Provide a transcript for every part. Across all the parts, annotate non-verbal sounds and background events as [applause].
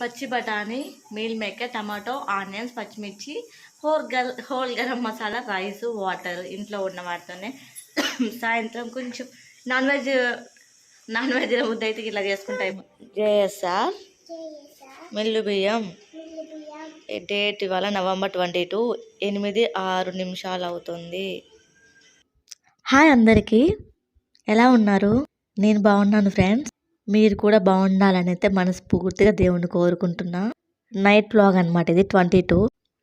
పచ్చి బఠానీ meal maker tomato onions పచ్చిమిర్చి హోల్ గల్ whole garam masala rice water ఇంట్లో ఉన్న వాటితోనే [coughs] సాయంత్రం కొంచెం నాన్ వెజ్ నాన్ వెజ్ ముద్ద అయితే ఇట్లా చేసుకుంటాయి జేఎస్ఆర్ మిల్లు బియ్యం. డేట్ ఇవాళ నవంబర్ ట్వంటీ టూ ఎనిమిది ఆరు నిమిషాలు అవుతుంది. హాయ్ అందరికీ. ఎలా ఉన్నారు? నేను బాగున్నాను ఫ్రెండ్స్. మీరు కూడా బాగుండాలని అయితే మనస్ఫూర్తిగా దేవుణ్ణి కోరుకుంటున్నా. నైట్ బ్లాగ్ అనమాట ఇది twenty two.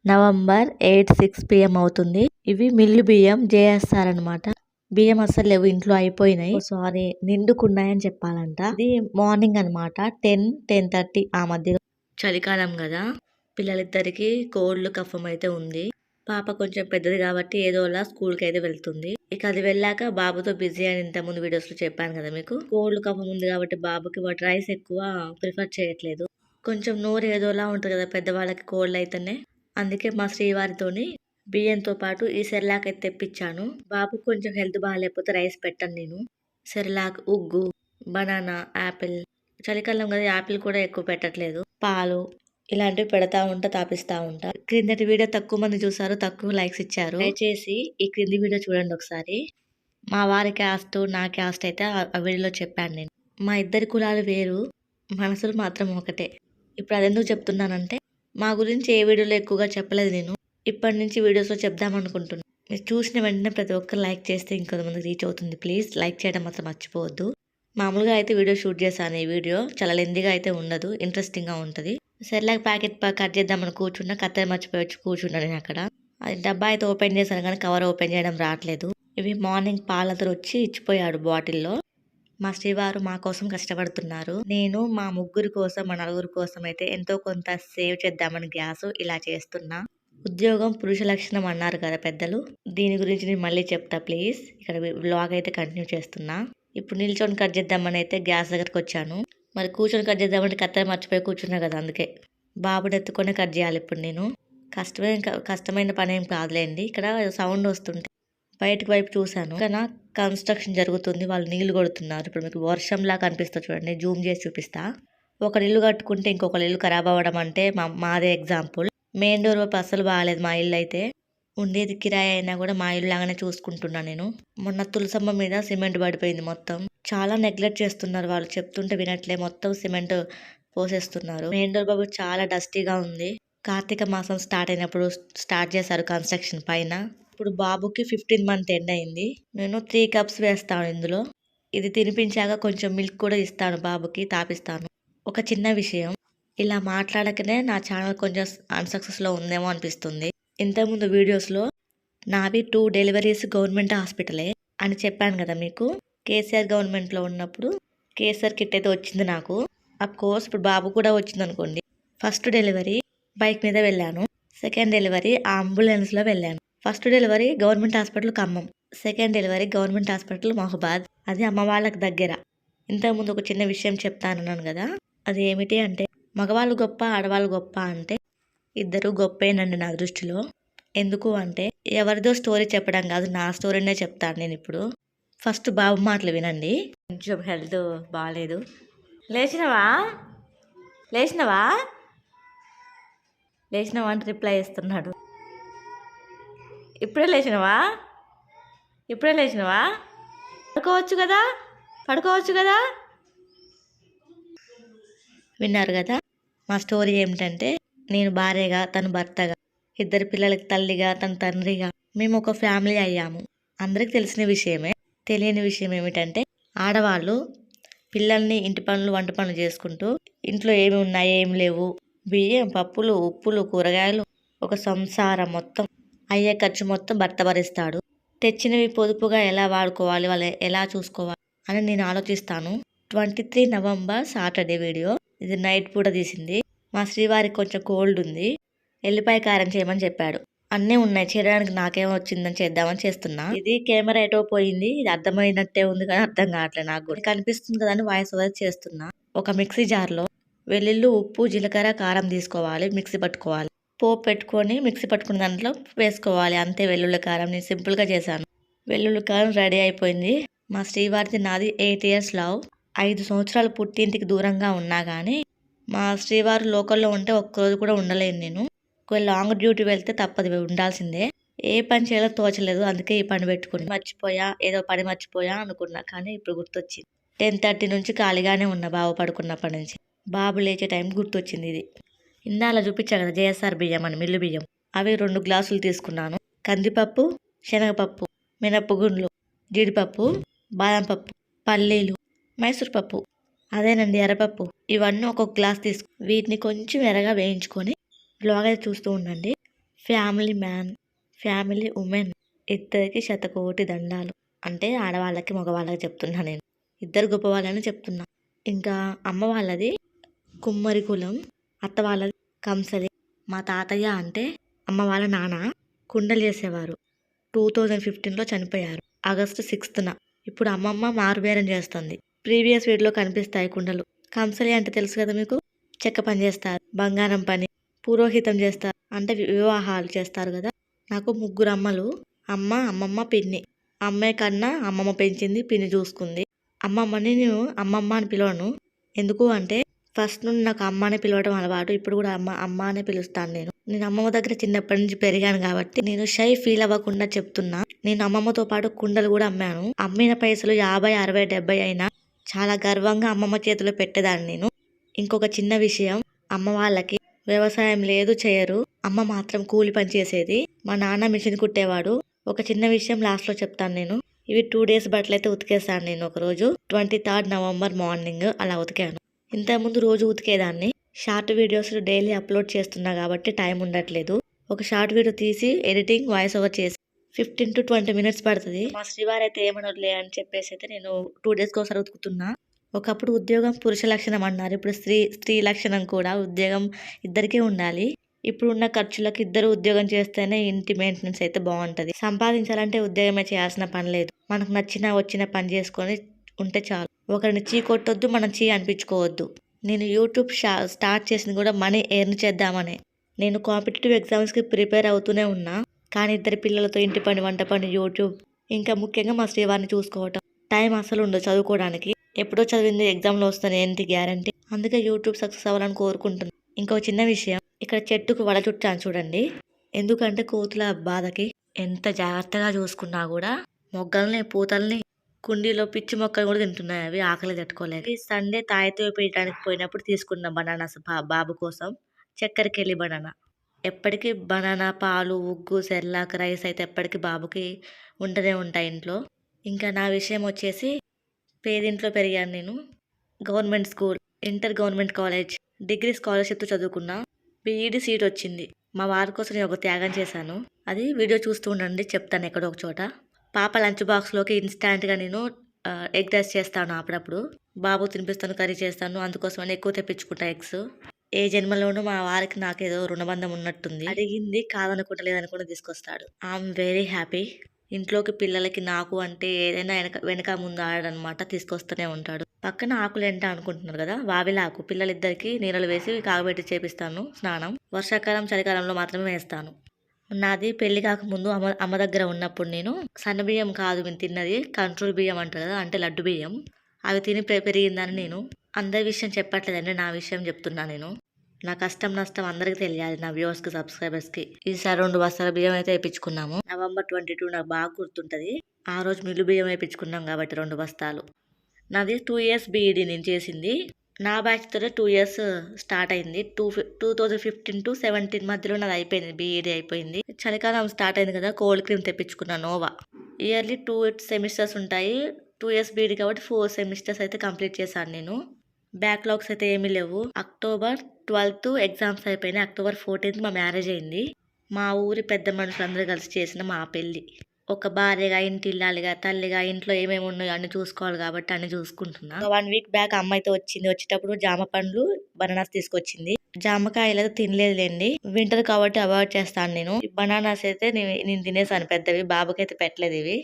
November eight six PM అవుతుంది. ఇవి మిల్లు బియ్యం జేఎస్ఆర్ అన్నమాట. బియ్యం అస్సలు లేవు ఇంట్లో అయిపోయినాయి. సారీ నిండుకున్నాయని చెప్పాలంట. ఇది మార్నింగ్ అన్నమాట టెన్ టెన్ థర్టీ ఆ మధ్య చలికాలం కదా పిల్లలిద్దరికి కోల్డ్ కఫం అయితే ఉంది. పాప కొంచెం పెద్దది కాబట్టి ఏదోలా స్కూల్కి అయితే వెళ్తుంది. ఇక అది వెళ్ళాక బాబుతో బిజీ అని ఇంత ముందు వీడియోస్లో చెప్పాను కదా మీకు. కోల్డ్ కఫం ఉంది కాబట్టి బాబుకి వాటి రైస్ ఎక్కువ ప్రిఫర్ చేయట్లేదు. కొంచెం నోరు ఏదోలా ఉంటుంది కదా పెద్దవాళ్ళకి కోల్డ్ అయితేనే. అందుకే మా శ్రీవారితోని బియ్యంతో పాటు ఈ సెర్లాక్ అయితే తెప్పించాను. బాబు కొంచెం హెల్త్ బాగాలేకపోతే రైస్ పెట్టను నేను. సెర్లాక్ ఉగ్గు బనానా యాపిల్ చలికాలం కదా యాపిల్ కూడా ఎక్కువ పెట్టట్లేదు. పాలు ఇలాంటివి పెడతా ఉంటా తాపిస్తా ఉంటా. క్రిందటి వీడియో తక్కువ మంది చూసారు తక్కువ లైక్స్ ఇచ్చారు. దయచేసి ఈ క్రింది వీడియో చూడండి ఒకసారి. మా వారి క్యాస్ట్ నా క్యాస్ట్ అయితే ఆ వీడియోలో చెప్పాను నేను. మా ఇద్దరి కులాలు వేరు మనసులు మాత్రం ఒకటే. ఇప్పుడు అదెందుకు చెప్తున్నానంటే మా గురించి ఏ వీడియోలో ఎక్కువగా చెప్పలేదు నేను. ఇప్పటి నుంచి వీడియోస్లో చెప్దామనుకుంటున్నాను మీరు చూసిన వెంటనే ప్రతి ఒక్కరు లైక్ చేస్తే ఇంకొంతమంది రీచ్ అవుతుంది. ప్లీజ్ లైక్ చేయడం మాత్రం మర్చిపోవద్దు. మామూలుగా అయితే వీడియో షూట్ చేశాను ఈ వీడియో. చాలా లెందీగా అయితే ఉండదు. ఇంట్రెస్టింగ్గా ఉంటుంది. సెర్లాక్ ప్యాకెట్ కట్ చేద్దామని కూర్చున్నా. కత్తెర మర్చిపోయి వచ్చి కూర్చున్నా నేను అక్కడ. అది డబ్బా అయితే ఓపెన్ చేశాను కానీ కవర్ ఓపెన్ చేయడం రావట్లేదు. ఇవి మార్నింగ్ పాలతో వచ్చి ఇచ్చిపోయాడు బాటిల్లో. మా శ్రీవారు మా కోసం కష్టపడుతున్నారు. నేను మా ముగ్గురు కోసం మా నలుగురు కోసం అయితే ఎంతో కొంత సేవ్ చేద్దామని గ్యాస్ ఇలా చేస్తున్నా. ఉద్యోగం పురుష లక్షణం అన్నారు కదా పెద్దలు. దీని గురించి నేను మళ్ళీ చెప్తా ప్లీజ్. ఇక్కడ బ్లాగ్ అయితే కంటిన్యూ చేస్తున్నా. ఇప్పుడు నిల్చొని కట్ చేద్దామని అయితే గ్యాస్ దగ్గరకు వచ్చాను మరి కూర్చొని కట్ చేద్దామంటే కత్తెర మర్చిపోయి కూర్చున్నా కదా అందుకే. బాబుని ఎత్తుకొని కట్ చేయాలి ఇప్పుడు నేను. కష్టమే కష్టమైన పని ఏం కాదులేండి. ఇక్కడ సౌండ్ వస్తుంటే బయటకు వైపు చూశాను. కానీ కన్స్ట్రక్షన్ జరుగుతుంది. వాళ్ళు నీళ్ళు కొడుతున్నారు. ఇప్పుడు మీకు వర్షంలా కనిపిస్తుంది చూడండి. జూమ్ చేసి చూపిస్తా. ఒకరు ఇల్లు కట్టుకుంటే ఇంకొకరు ఇల్లు ఖరాబ్ అవ్వడం అంటే మా మాదే ఎగ్జాంపుల్. మెయిన్ డోర్ వైపు అస్సలు బాగాలేదు మా ఇల్లు అయితే. ఉండేది కిరాయి అయినా కూడా మా ఇల్లు లాగానే చూసుకుంటున్నా నేను. మొన్న తులసమ్మ మీద సిమెంట్ పడిపోయింది మొత్తం. చాలా నెగ్లెక్ట్ చేస్తున్నారు వాళ్ళు. చెప్తుంటే వినట్లే. మొత్తం సిమెంట్ పోసేస్తున్నారు. మెయిన్ డోర్ బాబు చాలా డస్టీగా ఉంది. కార్తీక మాసం స్టార్ట్ అయినప్పుడు స్టార్ట్ చేశారు కన్స్ట్రక్షన్ పైన. ఇప్పుడు బాబుకి ఫిఫ్టీన్ మంత్ ఎండ్ అయింది. నేను త్రీ కప్స్ వేస్తాను ఇందులో. ఇది తినిపించాక కొంచెం మిల్క్ కూడా ఇస్తాను బాబుకి తాపిస్తాను. ఒక చిన్న విషయం. ఇలా మాట్లాడకనే నా ఛానల్ కొంచెం అన్సక్సెస్లో ఉందేమో అనిపిస్తుంది. ఇంతకుముందు వీడియోస్లో నావి టూ డెలివరీస్ గవర్నమెంట్ హాస్పిటలే అని చెప్పాను కదా మీకు. కేసీఆర్ గవర్నమెంట్లో ఉన్నప్పుడు కేసీఆర్ కిట్ అయితే వచ్చింది నాకు. అఫ్ కోర్స్ ఇప్పుడు బాబు కూడా వచ్చింది అనుకోండి. ఫస్ట్ డెలివరీ బైక్ మీద వెళ్ళాను. సెకండ్ డెలివరీ అంబులెన్స్లో వెళ్ళాను. First delivery government hospital Khammam. Second delivery government hospital Mahabad. అది అమ్మ వాళ్ళకి దగ్గర. ఇంతకుముందు ఒక చిన్న విషయం చెప్తానన్నాను కదా. అది ఏమిటి అంటే మగవాళ్ళు గొప్ప ఆడవాళ్ళు గొప్ప అంటే ఇద్దరు గొప్పేనండి నా దృష్టిలో. ఎందుకు అంటే ఎవరిదో స్టోరీ చెప్పడం కాదు నా స్టోరీనే చెప్తాను నేను ఇప్పుడు. ఫస్ట్ బాబు మాటలు వినండి. కొంచెం హెల్త్ బాగాలేదు లేచినవా? లేచినవా? లేచినవా అని రిప్లై ఇస్తున్నాడు. ఇప్పుడే లేచినవా? ఇప్పుడే లేచినవా? పడుకోవచ్చు కదా? పడుకోవచ్చు కదా? విన్నారు కదా మా స్టోరీ ఏమిటంటే నేను భార్యగా తను భర్తగా ఇద్దరు పిల్లలకి తల్లిగా తన తండ్రిగా మేము ఒక ఫ్యామిలీ అయ్యాము. అందరికి తెలిసిన విషయమే తెలియని విషయం ఏమిటంటే ఆడవాళ్ళు పిల్లల్ని ఇంటి పనులు వంట పనులు చేసుకుంటూ ఇంట్లో ఏమి ఉన్నాయి ఏమి లేవు. బియ్యం పప్పులు ఉప్పులు కూరగాయలు ఒక సంసారం మొత్తం అయ్యే ఖర్చు మొత్తం భర్త భరిస్తాడు. తెచ్చినవి పొదుపుగా ఎలా వాడుకోవాలి వాళ్ళు ఎలా చూసుకోవాలి అని నేను ఆలోచిస్తాను. Twenty three November Saturday video. ఇది నైట్ పూట తీసింది. మా శ్రీవారికి కొంచెం కోల్డ్ ఉంది. ఎల్లిపాయ కారం చేయమని చెప్పాడు. అన్నీ ఉన్నాయి. చేయడానికి నాకేం వచ్చిందని చేద్దామని చేస్తున్నా. ఇది కెమెరా ఎటో పోయింది. ఇది అర్థమైనట్టే ఉంది కానీ అర్థం కావట్లేదు నాకు. కూడా కనిపిస్తుంది కదా అని వాయిస్ ఓవర్ చేస్తున్నా. ఒక మిక్సీ జార్లో వెల్లుల్లి ఉప్పు జీలకర్ర కారం తీసుకోవాలి. మిక్సీ పట్టుకోవాలి. పోపు పెట్టుకొని మిక్సీ పట్టుకున్న దాంట్లో వేసుకోవాలి. అంతే వెల్లుల్లి కారం. నేను సింపుల్గా చేశాను. వెల్లుల్లి కారం రెడీ అయిపోయింది. మా శ్రీవారిది నాది ఎయిట్ ఇయర్స్ లవ్. ఐదు సంవత్సరాలు పుట్టింటికి దూరంగా ఉన్నా కానీ మా శ్రీవారు లోకల్లో ఉంటే ఒక్కరోజు కూడా ఉండలేను నేను. ఒకవేళ లాంగ్ డ్యూటీ వెళ్తే తప్పదు ఉండాల్సిందే. ఏ పని చేయాలో తోచలేదు అందుకే ఈ పని పెట్టుకుని మర్చిపోయా ఏదో పని మర్చిపోయా అనుకున్నా కానీ ఇప్పుడు గుర్తొచ్చింది. టెన్ థర్టీ నుంచి ఖాళీగానే ఉన్నా బాబు పడుకున్నప్పటి నుంచి. బాబు లేచే టైం గుర్తొచ్చింది ఇది. ఇందాల చూపించా కదా జేఎస్ఆర్ బియ్యం అని మిల్లు బియ్యం. అవి రెండు గ్లాసులు తీసుకున్నాను. కందిపప్పు శనగపప్పు మినప్పగుండ్లు జీడిపప్పు బాదం పప్పు పల్లీలు మైసూర్ పప్పు అదేనండి ఎర్రపప్పు. ఇవన్నీ ఒక్కొక్క గ్లాస్ తీసుకు. వీటిని కొంచెం ఎర్రగా వేయించుకొని బ్లాగ్ అయితే చూస్తూ ఉండండి. ఫ్యామిలీ మ్యాన్ ఫ్యామిలీ ఉమెన్ ఇద్దరికి శతకోటి దండాలు. అంటే ఆడవాళ్ళకి మగవాళ్ళకి చెప్తున్నా నేను. ఇద్దరు గొప్ప వాళ్ళని చెప్తున్నా. ఇంకా అమ్మ వాళ్ళది కుమ్మరి కులం అత్త వాళ్ళది కంసలి. మా తాతయ్య అంటే అమ్మ వాళ్ళ నాన్న కుండలు చేసేవారు. టూ థౌజండ్ ఫిఫ్టీన్లో చనిపోయారు. ఆగస్టు సిక్స్త్న. ఇప్పుడు అమ్మమ్మ మారుబేరం చేస్తుంది. ప్రీవియస్ వీడియోలో కనిపిస్తాయి కుండలు. కంసలి అంటే తెలుసు కదా మీకు? చెక్క పని చేస్తారు బంగారం పని పురోహితం చేస్తారు అంటే వివాహాలు చేస్తారు కదా? నాకు ముగ్గురు అమ్మలు అమ్మ అమ్మమ్మ పిన్ని. అమ్మాయి కన్నా అమ్మమ్మ పెంచింది పిన్ని చూసుకుంది. అమ్మమ్మని నేను అమ్మమ్మ అని పిలవను. ఎందుకు అంటే ఫస్ట్ నుండి నాకు అమ్మ అని పిలవడం అలవాటు ఇప్పుడు కూడా అమ్మ అమ్మ అనే పిలుస్తాను నేను. నేను అమ్మమ్మ దగ్గర చిన్నప్పటి నుంచి పెరిగాను కాబట్టి నేను షై ఫీల్ అవ్వకుండా చెప్తున్నా. నేను అమ్మమ్మతో పాటు కుండలు కూడా అమ్మాను. అమ్మిన పైసలు యాభై అరవై డెబ్బై అయినా చాలా గర్వంగా అమ్మమ్మ చేతిలో పెట్టేదాన్ని నేను. ఇంకొక చిన్న విషయం అమ్మ వాళ్ళకి వ్యవసాయం లేదు చేయరు. అమ్మ మాత్రం కూలి పని చేసేది. మా నాన్న మిషన్ కుట్టేవాడు. ఒక చిన్న విషయం లాస్ట్లో చెప్తాను నేను. ఇవి టూ డేస్ బట్టలు అయితే ఉతికేసాను నేను ఒక రోజు ట్వంటీ థర్డ్ నవంబర్ మార్నింగ్ అలా ఉతికాను. ఇంతకుముందు రోజు ఉతికేదాన్ని. షార్ట్ వీడియోస్ డైలీ అప్లోడ్ చేస్తున్నా కాబట్టి టైం ఉండట్లేదు. ఒక షార్ట్ వీడియో తీసి ఎడిటింగ్ వాయిస్ ఓవర్ చేసి ఫిఫ్టీన్ టు ట్వంటీ మినిట్స్ పడుతుంది. మా శ్రీవారు అయితే ఏమనర్లే అని చెప్పేసి అయితే నేను టూ డేస్కి ఒకసారి ఉతుకుతున్నా. ఒకప్పుడు ఉద్యోగం పురుష లక్షణం అన్నారు. ఇప్పుడు స్త్రీ స్త్రీ లక్షణం కూడా ఉద్యోగం ఇద్దరికీ ఉండాలి. ఇప్పుడు ఉన్న ఖర్చులకు ఇద్దరు ఉద్యోగం చేస్తేనే ఇంటి మెయింటెనెన్స్ అయితే బాగుంటుంది. సంపాదించాలంటే ఉద్యోగమే చేయాల్సిన పని లేదు. మనకు నచ్చిన వచ్చిన పని చేసుకొని ఉంటే చాలు. ఒకరిని చీ కొట్టొద్దు మనం చీ అనిపించుకోవద్దు. నేను యూట్యూబ్ స్టార్ట్ చేసింది కూడా మనీ ఎర్న్ చేద్దామని. నేను కాంపిటేటివ్ ఎగ్జామ్స్కి ప్రిపేర్ అవుతూనే ఉన్నా. కానీ ఇద్దరు పిల్లలతో ఇంటి పని వంట పని యూట్యూబ్ ఇంకా ముఖ్యంగా మా శ్రీవారిని చూసుకోవటం. టైం అసలు ఉండదు చదువుకోవడానికి. ఎప్పుడో చదివింది ఎగ్జామ్లో వస్తాను ఏంటి గ్యారంటీ? అందుకే యూట్యూబ్ సక్సెస్ అవ్వాలని కోరుకుంటున్నాను ఇంకో చిన్న విషయం ఇక్కడ చెట్టుకు వడ చుట్టాను చూడండి. ఎందుకంటే కోతుల బాధకి ఎంత జాగ్రత్తగా చూసుకున్నా కూడా మొగ్గల్ని పూతల్ని కుండీలో పిచ్చి మొక్కలు కూడా తింటున్నాయి. అవి ఆకలి తట్టుకోలేక. ఈ సండే తాయితో పీయడానికి పోయినప్పుడు తీసుకున్న బనానాస్ బాబు కోసం చక్కెరకెళ్ళి బనానా. ఎప్పటికీ బనానా పాలు ఉగ్గు సెర్లాక్ రైస్ అయితే ఎప్పటికీ బాబుకి ఉంటూనే ఉంటాయి ఇంట్లో. ఇంకా నా విషయం వచ్చేసి పేదింట్లో పెరిగాను నేను. Government school inter government college degree స్కాలర్షిప్తో చదువుకున్నా బీఈడి సీట్ వచ్చింది. మా వారి కోసం నేను ఒక త్యాగం చేశాను. అది వీడియో చూస్తూ ఉండండి చెప్తాను ఎక్కడో ఒక చోట. పాప లంచ్ బాక్స్లోకి ఇన్స్టాంట్గా నేను ఎగ్ రైస్ చేస్తాను అప్పుడప్పుడు. బాబు తినిపిస్తాను కర్రీ చేస్తాను అందుకోసమని ఎక్కువ తెప్పించుకుంటా ఎగ్స్. ఏ జన్మలోనూ మా వారికి నాకేదో రుణబంధం ఉన్నట్టుంది. అడిగింది కాదనుకుంటా లేదనుకుంటా తీసుకొస్తాడు. I'm very happy. ఇంట్లోకి పిల్లలకి నాకు అంటే ఏదైనా వెనక వెనక ముందు ఆడనమాట తీసుకొస్తూనే ఉంటాడు. పక్కన ఆకులు ఏంటా అనుకుంటున్నారు కదా? వావిలాకు పిల్లలిద్దరికి నీళ్ళు వేసి కాగబెట్టి చేపిస్తాను. స్నానం. వర్షాకాలం చలికాలంలో మాత్రమే వేస్తాను. నాది పెళ్ళి కాకముందు అమ్మ అమ్మ దగ్గర ఉన్నప్పుడు నేను సన్న బియ్యం కాదు మేము తిన్నది కంట్రోల్ బియ్యం అంటారు కదా అంటే లడ్డు బియ్యం. అవి తిని పె- పెరిగిందని నేను అందరి విషయం చెప్పట్లేదండి నా విషయం చెప్తున్నా నేను. నా కష్టం నష్టం అందరికి తెలియాలి నా వ్యూవర్స్కి సబ్స్క్రైబర్స్కి. ఈసారి రెండు బస్తాల బియ్యం అయితే వేయించుకున్నాము. నవంబర్ ట్వంటీ టూ నాకు బాగా గుర్తుంటుంది. ఆ రోజు మిల్లు బియ్యం వేయించుకున్నాం కాబట్టి రెండు బస్తాలు. నాది టూ ఇయర్స్ బీఈడి నేను చేసింది. నా బ్యాచ్తోనే టూ ఇయర్స్ స్టార్ట్ అయింది. Two two thousand fifteen to seventeen మధ్యలో నాది అయిపోయింది బీఈడి అయిపోయింది. చలికాలం స్టార్ట్ అయింది కదా కోల్డ్ క్రీమ్ తెప్పించుకున్నాను నోవా. ఇయర్లీ టూ సెమిస్టర్స్ ఉంటాయి. టూ ఇయర్స్ బీఈడి కాబట్టి ఫోర్ సెమిస్టర్స్ అయితే కంప్లీట్ చేశాను నేను. బ్యాక్లాగ్స్ అయితే ఏమీ లేవు. అక్టోబర్ ట్వెల్త్ ఎగ్జామ్స్ అయిపోయినాయి. అక్టోబర్ ఫోర్టీన్త్ మా మ్యారేజ్ అయింది. మా ఊరి పెద్ద మనుషులందరూ కలిసి చేసిన మా పెళ్ళి. ఒక భార్యగా ఇంటి ఇల్లాలిగా తల్లిగా ఇంట్లో ఏమేమి ఉన్నాయో అన్ని చూసుకోవాలి కాబట్టి అన్ని చూసుకుంటున్నా. వన్ వీక్ బ్యాక్ అమ్మాయితో వచ్చింది. వచ్చేటప్పుడు జామ పండ్లు బనానాస్ తీసుకొచ్చింది. జామకాయలు అయితే తినలేదులేండి. వింటర్ కాబట్టి అవాయిడ్ చేస్తాను నేను. బనానాస్ అయితే నేను నేను తినేసాను. పెద్దవి బాబుకి అయితే పెట్టలేదు ఇవి.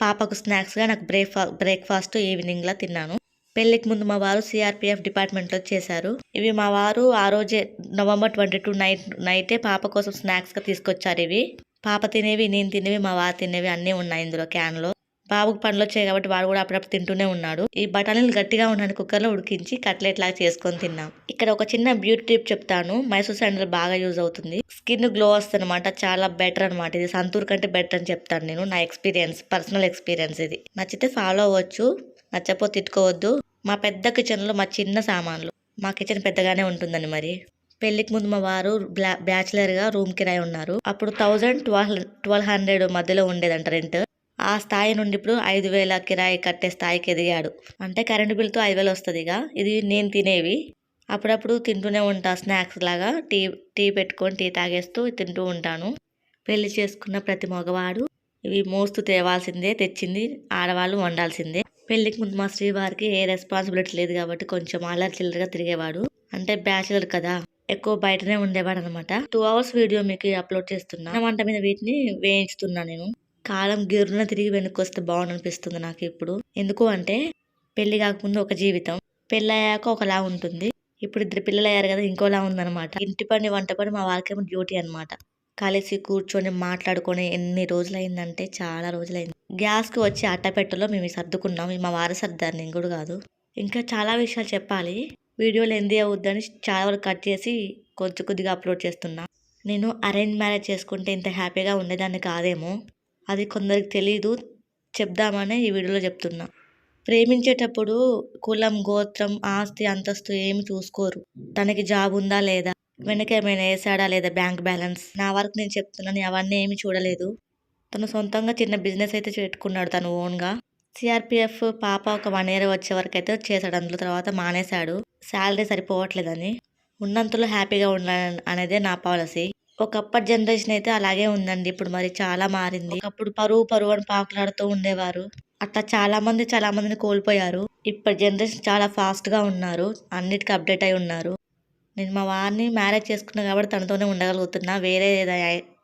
పాపకు స్నాక్స్గా నాకు బ్రేక్ఫా బ్రేక్ఫాస్ట్ ఈవినింగ్లా తిన్నాను. పెళ్ళికి ముందు మా వారు సిఆర్పిఎఫ్ డిపార్ట్మెంట్లో చేశారు. ఇవి మా వారు ఆ రోజే నవంబర్ ట్వంటీ టూ నైట్ నైటే పాప కోసం స్నాక్స్గా తీసుకొచ్చారు ఇవి. పాప తినేవి నేను తినేవి మా వారు తినేవి అన్నీ ఉన్నాయి ఇందులో క్యాన్లో బాబుకు పండ్లు వచ్చాయి కాబట్టి వాడు కూడా అప్పుడప్పుడు తింటూనే ఉన్నాడు. ఈ బఠానీలు గట్టిగా ఉన్నాను కుక్కర్లో ఉడికించి కట్లెట్ లాగా చేసుకొని తిన్నాం. ఇక్కడ ఒక చిన్న బ్యూటీ టిప్ చెప్తాను. మైసూర్ శాండల్ బాగా యూజ్ అవుతుంది. స్కిన్ గ్లో వస్తుంది అనమాట చాలా బెటర్ అనమాట ఇది సంతూర్ కంటే బెటర్ అని చెప్తాను నేను. నా ఎక్స్పీరియన్స్ పర్సనల్ ఎక్స్పీరియన్స్ ఇది. నచ్చితే ఫాలో అవ్వచ్చు. నచ్చకపోతే తిట్టుకోవద్దు. మా పెద్ద కిచెన్లో మా చిన్న సామాన్లు. మా కిచెన్ పెద్దగానే ఉంటుందని మరి. పెళ్ళికి ముందు మా వారు బ్లా- బ్యాచిలర్గా రూమ్ కిరాయి ఉన్నారు. అప్పుడు థౌజండ్ ట్వెల్వ్ ట్వెల్వ్ హండ్రెడ్ మధ్యలో ఉండేదంట రెంట్. ఆ స్థాయి నుండి ఇప్పుడు ఐదు వేల కిరాయి కట్టే స్థాయికి ఎదిగాడు. అంటే కరెంటు బిల్తో ఐదు వేలు వస్తుంది ఇక. ఇది నేను తినేవి. అప్పుడప్పుడు తింటూనే ఉంటా స్నాక్స్ లాగా. టీ టీ పెట్టుకొని టీ తాగేస్తూ తింటూ ఉంటాను. పెళ్ళి చేసుకున్న ప్రతి మగవాడు ఇవి మోస్తూ తేవాల్సిందే తెచ్చింది ఆడవాళ్ళు వండాల్సిందే. పెళ్ళికి ముందు మా శ్రీవారికి ఏ రెస్పాన్సిబిలిటీ లేదు కాబట్టి కొంచెం అల్లరి చిల్లరగా తిరిగేవాడు. అంటే బ్యాచిలర్ కదా ఎక్కువ బయటనే ఉండేవాడు అనమాట టూ అవర్స్ వీడియో మీకు అప్లోడ్ చేస్తున్నా. వంట మీద వీటిని వేయించుతున్నా నేను. కాలం గిర్రున తిరిగి వెనక్కి వస్తే బాగుండనిపిస్తుంది నాకు ఇప్పుడు. ఎందుకు అంటే పెళ్ళి కాకముందు ఒక జీవితం. పెళ్ళయ్యాక ఒకలా ఉంటుంది. ఇప్పుడు ఇద్దరు పిల్లలు అయ్యారు కదా ఇంకోలా ఉందన్నమాట. ఇంటి పని వంట పని మా వాళ్ళకేమో డ్యూటీ అన్నమాట. కలిసి కూర్చొని మాట్లాడుకొని ఎన్ని రోజులు అయిందంటే చాలా రోజులైంది. గ్యాస్కి వచ్చి అట్టపెట్టలో మేము సర్దుకున్నాం. మా వారి సర్దారు. నేను కూడా కాదు. ఇంకా చాలా విషయాలు చెప్పాలి. వీడియోలు ఎంది అవుద్దని చాలా వరకు కట్ చేసి కొద్ది కొద్దిగా అప్లోడ్ చేస్తున్నా. నేను అరేంజ్ మ్యారేజ్ చేసుకుంటే ఇంత హ్యాపీగా ఉండేదాన్ని కాదేమో. అది కొందరికి తెలీదు. చెప్దామనే ఈ వీడియోలో చెప్తున్నా. ప్రేమించేటప్పుడు కులం గోత్రం ఆస్తి అంతస్తు ఏమి చూసుకోరు. తనకి జాబ్ ఉందా లేదా? వెనక ఏమైనా వేసాడా లేదా బ్యాంక్ బ్యాలెన్స్? నా వరకు నేను చెప్తున్నాను అవన్నీ ఏమి చూడలేదు. తను సొంతంగా చిన్న బిజినెస్ అయితే పెట్టుకున్నాడు తను ఓన్గా. సిఆర్పిఎఫ్ పాప ఒక వన్ ఇయర్ వచ్చే వరకు అయితే చేశాడు. అందులో తర్వాత మానేశాడు. శాలరీ సరిపోవట్లేదని. ఉన్నంతలో హ్యాపీగా ఉండాలని అనేదే నా పాలసీ. ఒకప్పటి జనరేషన్ అయితే అలాగే ఉందండి. ఇప్పుడు మరి చాలా మారింది. ఒకప్పుడు పరువు పరువు అని పాకులాడుతూ ఉండేవారు. అట్లా చాలామంది చాలామందిని కోల్పోయారు. ఇప్పటి జనరేషన్ చాలా ఫాస్ట్గా ఉన్నారు. అన్నిటికీ అప్డేట్ అయి ఉన్నారు. నేను మా వారిని మ్యారేజ్ చేసుకున్నా కాబట్టి తనతోనే ఉండగలుగుతున్నా. వేరే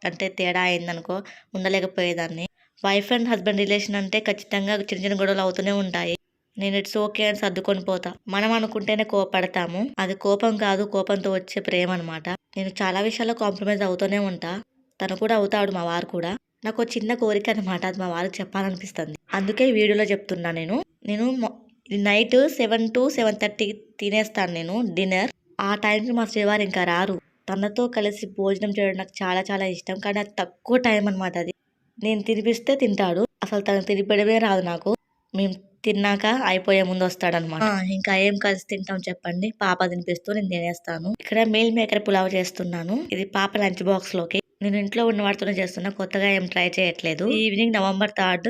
అంటే తేడా అయిందనుకో ఉండలేకపోయేదాన్ని. వైఫ్ అండ్ హస్బెండ్ రిలేషన్ అంటే ఖచ్చితంగా చిన్న చిన్న గొడవలు అవుతూనే ఉంటాయి. నేను ఇట్స్ ఓకే అని సర్దుకొని పోతా. మనం అనుకుంటేనే కోపడతాము. అది కోపం కాదు కోపంతో వచ్చే ప్రేమ అనమాట నేను చాలా విషయాల్లో కాంప్రమైజ్ అవుతూనే ఉంటా. తను కూడా అవుతాడు మా వారు కూడా. నాకు చిన్న కోరిక అనమాట అది మా వారికి చెప్పాలనిపిస్తుంది. అందుకే ఈ వీడియోలో చెప్తున్నా నేను. నేను night seven to seven thirty తినేస్తాను నేను డిన్నర్. ఆ టైంకి మా శ్రీవారు ఇంకా రారు. తనతో కలిసి భోజనం చేయడం నాకు చాలా చాలా ఇష్టం. కానీ అది తక్కువ టైం అనమాట అది. నేను తినిపిస్తే తింటాడు. అసలు తను తినిపడమే రాదు నాకు. మేము తిన్నాక అయిపోయే ముందు వస్తాడనమాట ఇంకా ఏం కలిసి తింటాం చెప్పండి. పాప తినిపిస్తూ నేను తినేస్తాను. ఇక్కడ మీల్ మేకర్ పులావ్ చేస్తున్నాను. ఇది పాప లంచ్ బాక్స్లోకి నేను ఇంట్లో ఉన్న వాటితోనే చేస్తున్నా. కొత్తగా ఏం ట్రై చేయట్లేదు. ఈవినింగ్ నవంబర్ థర్డ్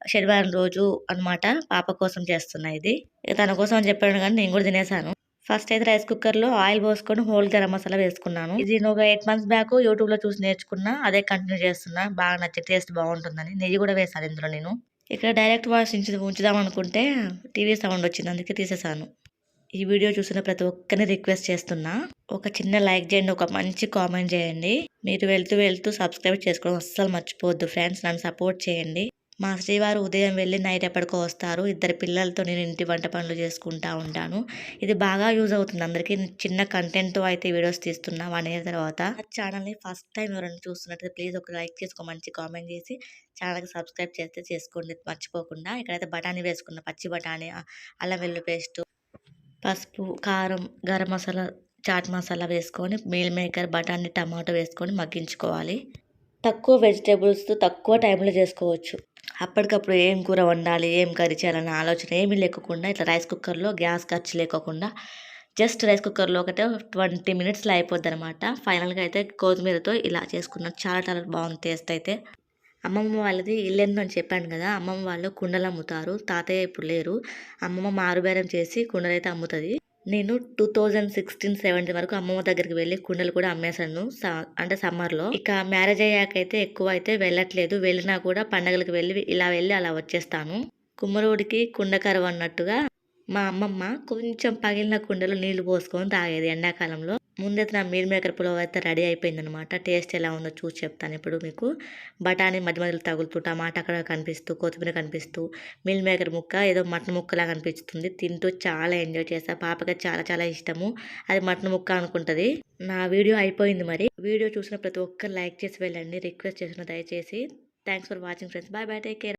శనివారం రోజు అన్నమాట పాప కోసం చేస్తున్నా ఇది. ఇక తన కోసం అని చెప్పాను కానీ నేను కూడా తినేసాను ఫస్ట్ అయితే రైస్ కుక్కర్లో ఆయిల్ పోసుకొని హోల్ గరం మసాలా వేసుకున్నాను. ఇది నేను ఒక ఎయిట్ మంత్స్ బ్యాక్ యూట్యూబ్లో చూసి నేర్చుకున్నా. అదే కంటిన్యూ చేస్తున్నా. బాగా నచ్చి టేస్ట్ బాగుంటుందని నెయ్యి కూడా వేసాను ఇందులో నేను. ఇక్కడ డైరెక్ట్ వాయిస్ ఉంచుదాం అనుకుంటే టీవీ సౌండ్ వచ్చింది. అందుకే తీసేసాను ఈ వీడియో చూసిన ప్రతి ఒక్కరిని రిక్వెస్ట్ చేస్తున్నా ఒక చిన్న లైక్ చేయండి ఒక మంచి కామెంట్ చేయండి. మీరు వెళ్తూ వెళ్తూ సబ్స్క్రైబ్ చేసుకోవడం అస్సలు మర్చిపోవద్దు ఫ్రెండ్స్. నన్ను సపోర్ట్ చేయండి. మా శ్రీవారు ఉదయం వెళ్ళి నైట్ ఎప్పటికో వస్తారు. ఇద్దరు పిల్లలతో నేను ఇంటి వంట పనులు చేసుకుంటా ఉంటాను. ఇది బాగా యూజ్ అవుతుంది. అందరికీ చిన్న కంటెంట్తో అయితే వీడియోస్ తీస్తున్నా వన్ ఇయర్ తర్వాత. ఛానల్ని ఫస్ట్ టైం ఎవరైనా చూస్తున్నట్టు ప్లీజ్ ఒక లైక్ చేసి ఒక మంచి కామెంట్ చేసి ఛానల్కి సబ్స్క్రైబ్ చేస్తే చేసుకోండి. మర్చిపోకుండా ఇక్కడైతే బఠానీ వేసుకున్న పచ్చి బఠానీ అల్లం వెల్లు పేస్ట్ పసుపు కారం గరం మసాలా చాట్ మసాలా వేసుకొని మీల్ మేకర్ బఠానీ టమాటో వేసుకొని మగ్గించుకోవాలి. తక్కువ వెజిటేబుల్స్తో తక్కువ టైంలో చేసుకోవచ్చు. అప్పటికప్పుడు ఏం కూర వండాలి ఏం కర్రీ చేయాలనే ఆలోచన ఏమీ లేకుండా ఇట్లా రైస్ కుక్కర్లో గ్యాస్ ఖర్చు లేకోకుండా జస్ట్ రైస్ కుక్కర్లో ఒకటే ట్వంటీ మినిట్స్లో అయిపోద్ది అనమాట ఫైనల్గా అయితే కొత్తిమీరతో ఇలా చేసుకున్నాను చాలా చాలా బాగుంది టేస్ట్ అయితే. అమ్మమ్మ వాళ్ళది ఇల్లెందు అని చెప్పాను కదా అమ్మమ్మ వాళ్ళు కుండలు అమ్ముతారు. తాతయ్య ఇప్పుడు లేరు. అమ్మమ్మ మారుబేరం చేసి కుండలు అయితే అమ్ముతుంది. నేను టూ థౌజండ్ సిక్స్టీన్ సెవెంటీన్ వరకు అమ్మమ్మ దగ్గరికి వెళ్ళి కుండలు కూడా అమ్మేశాను స- అంటే సమ్మర్లో ఇక మ్యారేజ్ అయ్యాకైతే ఎక్కువ అయితే వెళ్ళట్లేదు. వెళ్ళినా కూడా పండగలకు వెళ్ళి ఇలా వెళ్ళి అలా వచ్చేస్తాను. కుమ్మరోడికి కుండ అన్నట్టుగా మా అమ్మమ్మ కొంచెం పగిలిన కుండలో నీళ్ళు పోసుకొని తాగేది ఎండాకాలంలో. ముందైతే నా మీల్ మేకర్ పులావ్ అయితే రెడీ అయిపోయింది అనమాట టేస్ట్ ఎలా ఉందో చూసి చెప్తాను ఇప్పుడు మీకు. బఠానీ మధ్య మధ్యలో తగులుతూ టమాటా అక్కడ కనిపిస్తూ కొత్తిమీర కనిపిస్తూ మిల్ మేకర్ ముక్క ఏదో మటన్ ముక్కలా కనిపిస్తుంది తింటూ చాలా ఎంజాయ్ చేస్తా. పాపకి చాలా చాలా ఇష్టము. అది మటన్ ముక్క అనుకుంటది. నా వీడియో అయిపోయింది మరి. వీడియో చూసిన ప్రతి ఒక్కరు లైక్ చేసి వెళ్ళండి. రిక్వెస్ట్ చేసిన దయచేసి. Thanks for watching friends. Bye bye. Take care.